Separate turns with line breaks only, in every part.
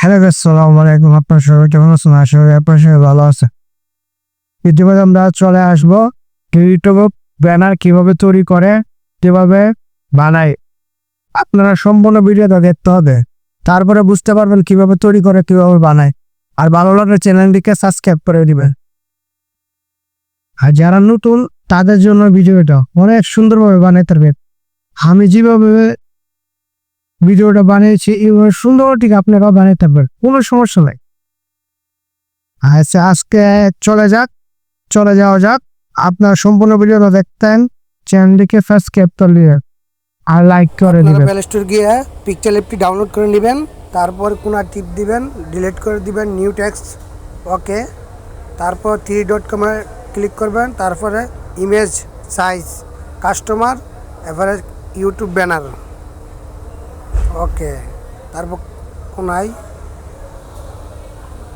Hello আসসালামু আলাইকুম। আপনার সবাই কেমন আছেন? আশা করি আপনার সবাই ভালো আছে ইতিমধ্যে আমরা চলে আসব ইউটিউব ব্যানার কীভাবে তৈরি করে, কীভাবে বানায়। আপনারা সম্পূর্ণ ভিডিওটা দেখতে হবে। তারপরে বুঝতে পারবেন কীভাবে তৈরি করে, কীভাবে বানায়। আর ভালো লাগলে চ্যানেলটিকে সাবস্ক্রাইব করে দিবেন। আর যারা নতুন, তাদের জন্য ভিডিওটা অনেক সুন্দরভাবে বানাইতে পারবেন। আমি যেভাবে ভিডিওটা বানিয়েছি এইভাবে সুন্দর ঠিক আপনারাও বানাইতে পারবেন কোনো সমস্যা নাই। আচ্ছা আজকে চলে যাক চলে যাওয়া যাক। আপনার সম্পূর্ণ ভিডিওটা দেখতেন চ্যানেলটিকে সাবস্ক্রাইব করে দিবেন আর লাইক করে দিবেন
প্লে স্টোর গিয়ে পিকচার অ্যাপটি ডাউনলোড করে নেবেন তারপর কোনো টিপ দিবেন ডিলিট করে দিবেন নিউ টেক্সট ওকে তারপর থ্রি ডট কমে ক্লিক করবেন তারপরে image size customer average YouTube banner okay, তারপর কোনাই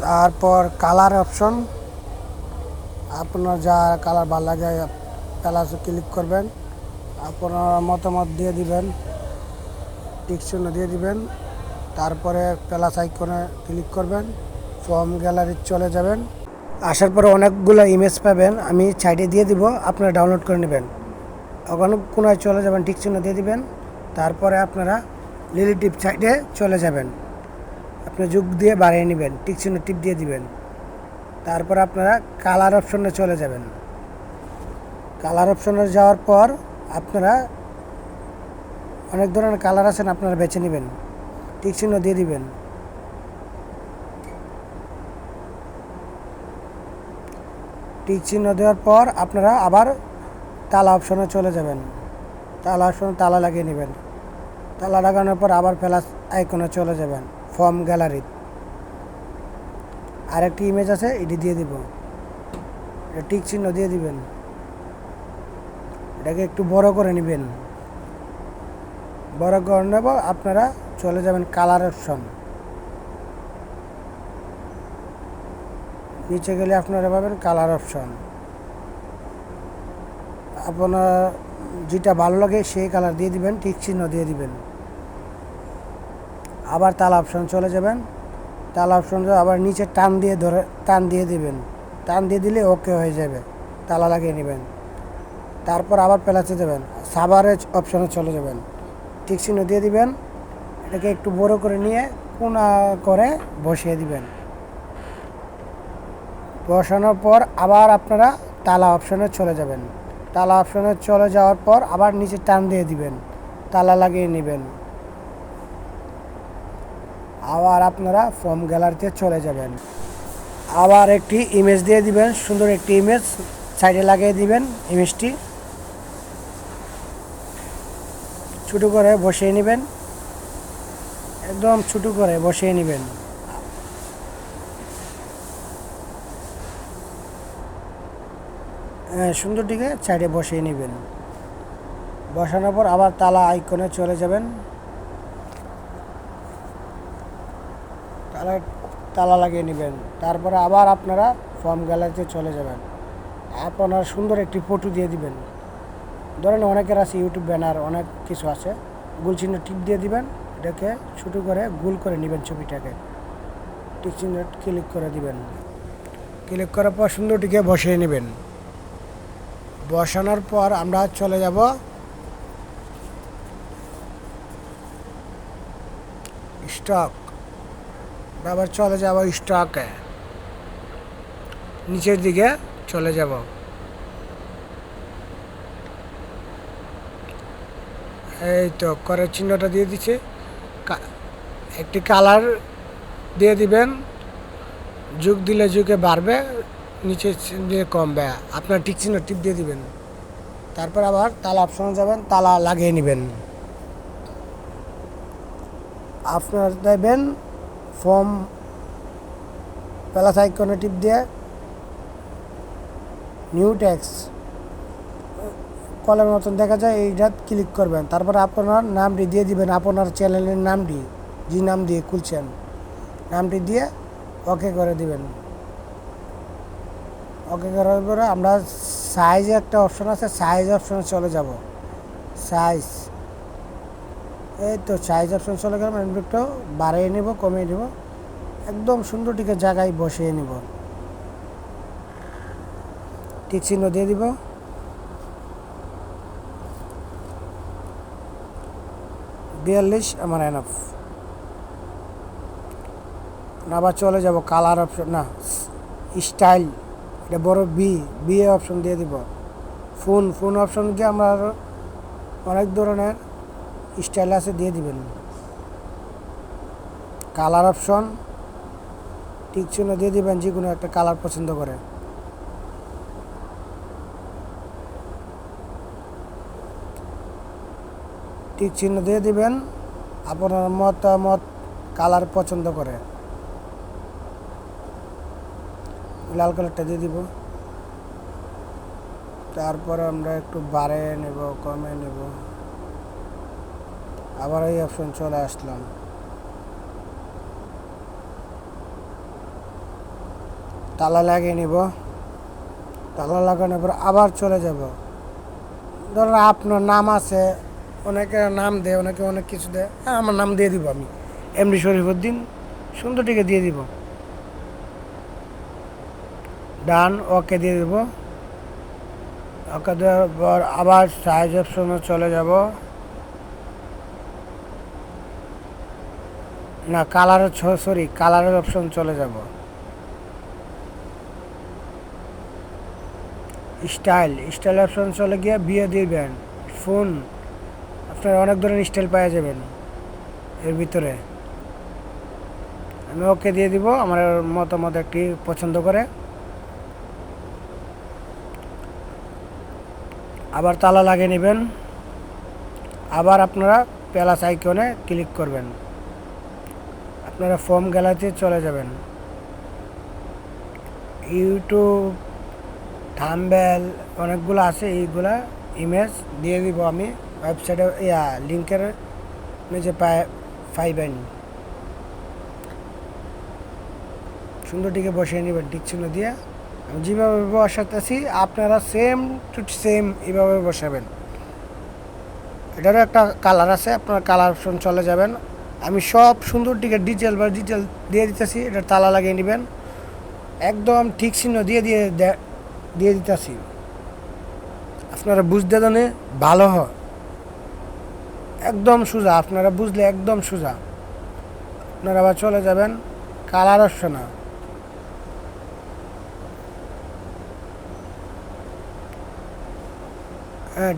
তারপর কালার অপশন আপনার যা কালার ভালো লাগে প্লাসে ক্লিক করবেন, আপনার মতামত দিয়ে দিবেন টিক চিহ্ন দিয়ে দিবেন, তারপরে প্লাস আইকনে ক্লিক করবেন ফর্ম গ্যালারি চলে যাবেন। আসার পরে অনেকগুলো ইমেজ পাবেন, আমি সাইডে দিয়ে দিব, আপনারা ডাউনলোড করে নেবেন। ওখানে কোনায় চলে যাবেন টিক চিহ্ন দিয়ে দিবেন, তারপরে আপনারা রিলেটিভ সাইডে চলে যাবেন। আপনি যুগ দিয়ে বাড়িয়ে নেবেন টিক চিহ্ন টিপ দিয়ে দিবেন। তারপর আপনারা কালার অপশনে চলে যাবেন। কালার অপশনে যাওয়ার পর আপনারা অনেক ধরনের কালার আছেন আপনারা বেছে নেবেন। টিক চিহ্ন দিয়ে দিবেন। টিক চিহ্ন দেওয়ার পর আপনারা আবার তালা অপশনে চলে যাবেন। তালা অপশনে তালা লাগিয়ে নেবেন। তালা লাগানোর পর আবার প্লাস আইকনে চলে যাবেন, ফর্ম গ্যালারি আরেকটি ইমেজ আছে, এটি দিয়ে দিব। টিক চিহ্ন দিয়ে দিবেন। এটাকে একটু বড় করে নেবেন। বড় করে নেব, আপনারা চলে যাবেন কালার অপশন নিচে গেলে আপনারা পাবেন কালার অপশন আপনার যেটা ভালো লাগে সেই কালার দিয়ে দিবেন টিক চিহ্ন দিয়ে দিবেন। আবার তালা অপশন চলে যাবেন। তালা অপশন আবার নিচে টান দিয়ে ধরে, টান দিয়ে দিবেন। টান দিয়ে দিলে ওকে হয়ে যাবে। তালা লাগিয়ে নেবেন। তারপর আবার প্লাসে দেবেন। সাবারেজ অপশনে চলে যাবেন। ঠিক চিহ্ন দিয়ে দিবেন। এটাকে একটু বড় করে নিয়ে কোনা করে বসিয়ে দিবেন। বসানোর পর আবার আপনারা তালা অপশনে চলে যাবেন। তালা অপশনে চলে যাওয়ার পর আবার নিচে টান দিয়ে দিবেন। তালা লাগিয়ে নেবেন। আবার আপনারা ফর্ম গ্যালারিতে চলে যাবেন। আবার একটি ইমেজ দিয়ে দিবেন, সুন্দর একটি ইমেজ সাইডে লাগিয়ে দিবেন ইমেজটি ছোটো করে বসিয়ে নেবেন। একদম ছোটো করে বসিয়ে নেবেন। সুন্দরটিকে সাইডে বসিয়ে নেবেন। বসানোর পর আবার তালা আইকনে চলে যাবেন। তালা তালা লাগিয়ে নেবেন। তারপরে আবার আপনারা ফর্ম গ্যালারিতে চলে যাবেন। আপনার সুন্দর একটি ফটো দিয়ে দিবেন। ধরেন অনেকের আছে ইউটিউব ব্যানার, অনেক কিছু আছে। গোল চিহ্ন টিপ দিয়ে দিবেন। এটাকে ছোটো করে গোল করে নেবেন ছবিটাকে। টিক চিহ্ন ক্লিক করে দিবেন। ক্লিক করার পর সুন্দরটিকে বসিয়ে নেবেন। বসানোর পর আমরা চলে যাব স্টক। আবার চলে যাব স্টকে। নিচের দিকে চলে যাব। এই তো, করের চিহ্নটা দিয়ে দিচ্ছে। একটি কালার দিয়ে দিবেন। যুগ দিলে যুগে বাড়বে। নিচে দিয়ে কমবে আপনার টিক চিহ্ন টিপ দিয়ে দিবেন। তারপর আবার তালা অপশনে যাবেন, তালা লাগিয়ে নেবেন। আপনার দেবেন ফর্ম প্লাস আইকনে টিপ দিয়ে নিউ ট্যাক্স। কলের মতন দেখা যায় এইটা ক্লিক করবেন। তারপর আপনার নামটি দিয়ে দিবেন, আপনার চ্যানেলের নামটি। যে নাম দিয়ে খুলছেন। নামটি দিয়ে ওকে করে দিবেন। ওকে করার পরে আমরা সাইজ একটা অপশন আছে সাইজ অপশনে চলে যাব। সাইজ এই তো সাইজ অপশন চলে গেলাম একটু বাড়িয়ে নেব, কমিয়ে নেব। একদম সুন্দর টিকে জায়গায় বসিয়ে নিব। টিক চিহ্ন দিয়ে দিব। বিয়াল্লিশ, আমার এনাফ আবার চলে যাব কালার অপশন না স্টাইল এটা বড় বি বি অপশন দিয়ে দিব। ফোন ফোন অপশন কি আমরা আরও অনেক ধরনের স্টাইল আছে দিয়ে দিবেন। কালার অপশন টিক চিহ্ন দিয়ে দিবেন, যে কোনো একটা কালার পছন্দ করে। টিক চিহ্ন দিয়ে দিবেন, আপনার মতামত কালার পছন্দ করে। লাল কালারটা দিয়ে দিব। তারপর আমরা একটু বাড়ে নেব, কমে নেব। আবার এই অপশন চলে আসলাম। তালা লাগিয়ে নিব। তালা লাগানোর পর আবার চলে যাব। ধরুন আপনার নাম আছে, অনেকে নাম দেয়, অনেকে অনেক কিছু দেয় হ্যাঁ আমার নাম দিয়ে দিব আমি। এমনি এমডি শরীফুদ্দিন, সুন্দরটিকে দিয়ে দিব। ডান, ওকে দিয়ে দেবো। ওকে দেওয়ার পর আবার সাইজ অপশনে চলে যাব। না কালারের সরি কালারের অপশন চলে যাব। স্টাইল স্টাইল অপশন চলে গিয়ে বিয়ে দিবেন। ফোন আপনার অনেক ধরনের স্টাইল পাওয়া যাবেন এর ভিতরে। আমি ওকে দিয়ে দিব, আমার মতামত একটি পছন্দ করে। আবার তালা লাগিয়ে নেবেন। আবার আপনারা প্যালাস আইকনে ক্লিক করবেন। আপনারা ফর্ম গ্যালারিতে চলে যাবেন। ইউটিউব, থাম্বেল অনেকগুলো আছে, এইগুলা ইমেজ দিয়ে দিব আমি। ওয়েবসাইটে ইয়া, লিঙ্কের নিচে পাই- পাইবেন। সুন্দরটিকে বসিয়ে নেবেন টিক দিয়ে। যেভাবে বসাতেছি আপনারা সেম টু সেম এইভাবে বসাবেন। এটারও একটা কালার আছে, আপনার কালার অপশন চলে যাবেন। আমি সব সুন্দর দিকে ডিটেল বা ডিটেল দিয়ে দিতেছি, এটা তালা লাগিয়ে নেবেন। একদম ঠিক চিহ্ন দিয়ে দিয়ে দিয়ে দিতেছি। আপনারা বুঝতে জানে, ভালো হয়। একদম সোজা, আপনারা বুঝলে একদম সোজা। আপনারা আবার চলে যাবেন কালার অপশনে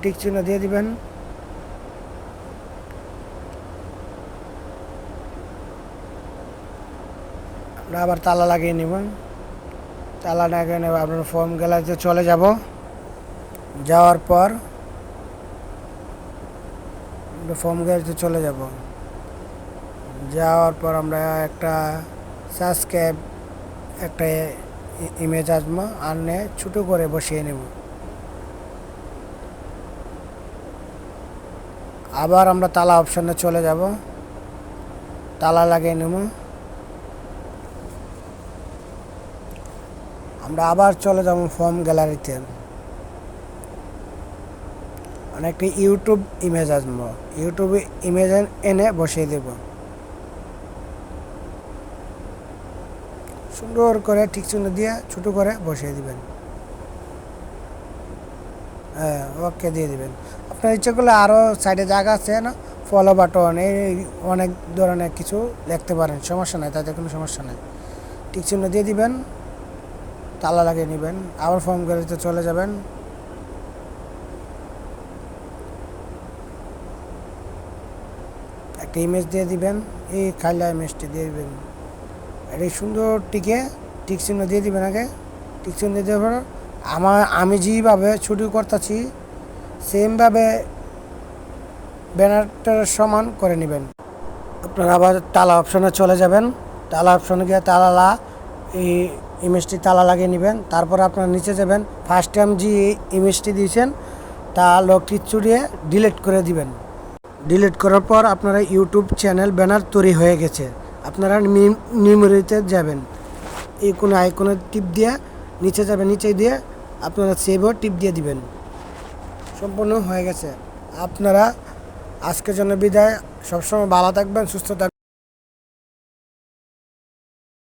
টিক চিহ্ন দিয়ে দিবেন। আমরা আবার তালা লাগিয়ে নেবেন তালা লাগিয়ে নেব আপনার ফর্ম গ্যালারিতে চলে যাব। যাওয়ার পর ফর্ম গ্যালারিতে চলে যাব। যাওয়ার পর আমরা একটা সাবস্ক্রাইব, একটা ইমেজ আসব আনে ছোটো করে বসিয়ে নেব। আবার আমরা তালা অপশানে চলে যাব। তালা লাগিয়ে নেব। আমরা আবার চলে যাব ফর্ম গ্যালারিতে। অনেকটা ইউটিউব ইমেজ আসব ইউটিউবে ইমেজ এনে বসিয়ে দেব। সুন্দর করে ঠিক চিহ্ন দিয়ে ছোটো করে বসিয়ে দিবেন। হ্যাঁ ওকে দিয়ে দিবেন। আপনার ইচ্ছে করলে আরও সাইডে জায়গা আছে না? ফলো বাটন এই অনেক ধরনের কিছু লিখতে পারেন, সমস্যা নাই, তাতে কোনো সমস্যা নাই। টিক চিহ্ন দিয়ে দিবেন, তালা লাগিয়ে নেবেন, আবার ফর্ম গ্যালারিতে চলে যাবেন। একটা ইমেজ দিয়ে দিবেন, এই খাইলা ইমেজটি দিয়ে দিবেন। এটা সুন্দর টিকে, টিক চিহ্ন দিয়ে দিবেন আগে। টিক চিহ্ন দিয়ে দেওয়ার পর আমার আমি যেভাবে ছুটি করতেছি সেমভাবে ব্যানারটার সমান করে নেবেন। আপনারা আবার তালা অপশনে চলে যাবেন। তালা অপশনে গিয়ে তালা এই ইমেজটি তালা লাগিয়ে নেবেন। তারপর আপনারা নিচে যাবেন। ফার্স্ট টাইম যে ইমেজটি দিয়েছেন, তা লকটি চুরিয়ে ডিলিট করে দিবেন। ডিলিট করার পর আপনারা ইউটিউব চ্যানেল ব্যানার তৈরি হয়ে গেছে। আপনারা নিউমেরিতে যাবেন। এই কোনো আইকনে টিপ দিয়ে নিচে যাবেন। নিচে দিয়ে আপনারা সেভও টিপ দিয়ে দিবেন। সম্পূর্ণ হয়ে গেছে। আপনারা আজকের জন্য বিদায়। সবসময় ভালো থাকবেন সুস্থ থাকবেন।